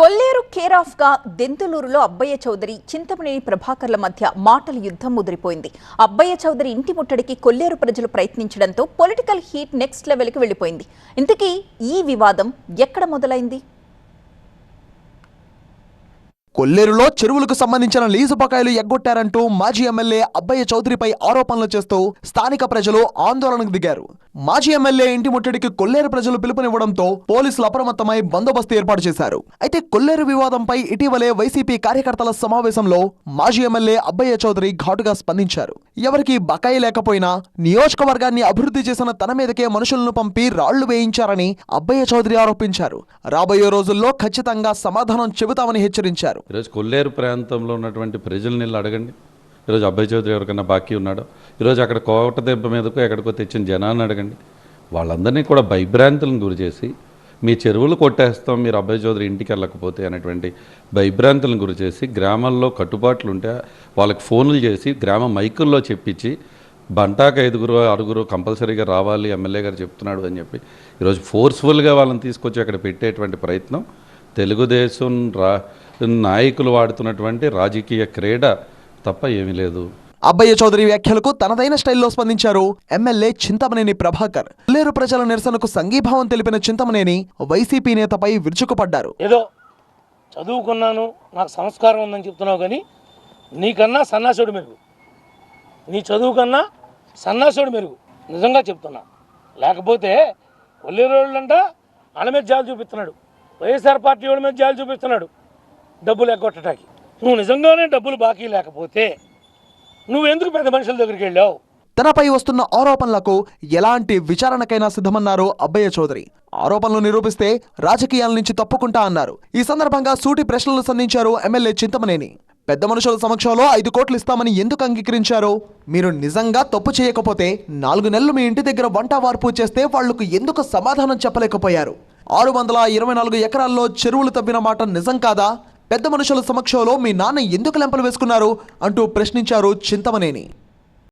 కొల్లేరు care ఆఫ్గా దెంతులూరులో అబ్బయ్య చౌదరి చింతమనేని ప్రభాకర్ల మధ్య మాటల యుద్ధం ముదిరిపోయింది. అబ్బయ్య చౌదరి ఇంటి ముట్టడికి కొల్లేరు ప్రజలు ప్రయత్నించడంతో పొలిటికల్ హీట్ నెక్స్ట్ లెవెల్కి వెళ్ళిపోయింది. ఇంతకీ ఈ వివాదం ఎక్కడ మొదలైంది? కొల్లేరులో చెరువులకు సంబంధించిన లీజు బకాయిలు ఎగ్గొట్టారంటూ మాజీ ఎమ్మెల్యే అబ్బయ్య చౌదరిపై ఆరోపణలు చేస్తూ స్థానిక ప్రజలు ఆందోళనకు దిగారు. మాజీ ఎమ్మెల్యే ఇంటి ముట్టడికి కొల్లేరు ప్రజలు పిలుపునివ్వడంతో పోలీసులు అప్రమత్తమై బందోబస్తు ఏర్పాటు చేశారు. అయితే కొల్లేరు వివాదంపై ఇటీవలే వైసీపీ కార్యకర్తల సమావేశంలో మాజీ ఎమ్మెల్యే అబ్బయ్య చౌదరి ఘాటుగా స్పందించారు. ఎవరికి బకాయి లేకపోయినా నియోజకవర్గాన్ని అభివృద్ధి చేసిన తన మీదకే మనుషులను పంపి రాళ్ళు వేయించారని అబ్బయ్య చౌదరి ఆరోపించారు. రాబోయే రోజుల్లో ఖచ్చితంగా సమాధానం చెబుతామని హెచ్చరించారు. ఈరోజు కొల్లేరు ప్రాంతంలో ఉన్నటువంటి ప్రజల్ని వెళ్ళి అడగండి. ఈరోజు అబ్బాయి చౌదరి ఎవరికైనా బాకీ ఉన్నాడో ఈరోజు అక్కడ కోట దెబ్బ మీదకు ఎక్కడికో తెచ్చిన జనాన్ని అడగండి. వాళ్ళందరినీ కూడా భయభ్రాంతులను గురి చేసి మీ చెరువులు కొట్టేస్తాం మీరు అబ్బాయి చౌదరి ఇంటికి వెళ్ళకపోతే అనేటువంటి భయభ్రాంతులను గురి చేసి గ్రామాల్లో కట్టుబాట్లు ఉంటే వాళ్ళకి ఫోన్లు చేసి గ్రామ మైకుల్లో చెప్పించి బంటాక ఐదుగురు ఆరుగురు కంపల్సరీగా రావాలి ఎమ్మెల్యే గారు చెప్తున్నాడు అని చెప్పి ఈరోజు ఫోర్స్ఫుల్గా వాళ్ళని తీసుకొచ్చి అక్కడ పెట్టేటువంటి ప్రయత్నం. తెలుగుదేశం రా నాయకులు వాడుతున్నటువంటి రాజకీయ క్రీడ తప్ప ఏమీ లేదు. అబ్బయ్య చౌదరి వ్యాఖ్యలకు తనదైన స్టైల్లో స్పందించారు ఎమ్మెల్యే చింతమనేని ప్రభాకర్. కొల్లేరు ప్రజల నిరసనకు సంఘీభావం తెలిపిన చింతమనేని వైసీపీ నేతపై విరుచుకుపడ్డారు. ఏదో చదువుకున్నాను నాకు సంస్కారం ఉందని చెప్తున్నావు కానీ నీకన్నా సన్నాసుడు మెరుగు. నీ చదువు కన్నా సన్నాసుడు మెరుగు. నిజంగా చెప్తున్నా. లేకపోతే కొల్లేరోళ్ళంట వాళ్ళ మీద జాలి చూపిస్తున్నాడు. వైఎస్ఆర్ పార్టీ వాళ్ళ మీద జాలి చూపిస్తున్నాడు. డబ్బులు ఎగ్గొట్టడానికి నువ్వు నిజంగానే డబ్బులు బాకీ లేకపోతే నువ్వు ఎందుకు పెద్ద మనుషుల దగ్గరికి వెళ్ళావు? తనపై వస్తున్న ఆరోపణలకు ఎలాంటి విచారణకైనా సిద్ధమన్నారు అబ్బయ్య చౌదరి. ఆరోపణలు నిరూపిస్తే రాజకీయాల నుంచి తప్పుకుంటా అన్నారు. ఈ సందర్భంగా సూటి ప్రశ్నలు సంధించారు ఎమ్మెల్యే చింతమనేని. పెద్ద మనుషుల సమక్షంలో ఐదు కోట్లు ఇస్తామని ఎందుకు అంగీకరించారు? మీరు నిజంగా తప్పు చేయకపోతే నాలుగు నెలలు మీ ఇంటి దగ్గర వంట వార్పు చేస్తే వాళ్ళకు ఎందుకు సమాధానం చెప్పలేకపోయారు? ఆరు వందల ఇరవై నాలుగు ఎకరాల్లో చెరువులు తవ్విన మాట నిజం కాదా? పెద్ద మనుషుల సమక్షంలో మీ నాన్న ఎందుకు లెంపలు వేసుకున్నారు అంటూ ప్రశ్నించారు చింతమనేని.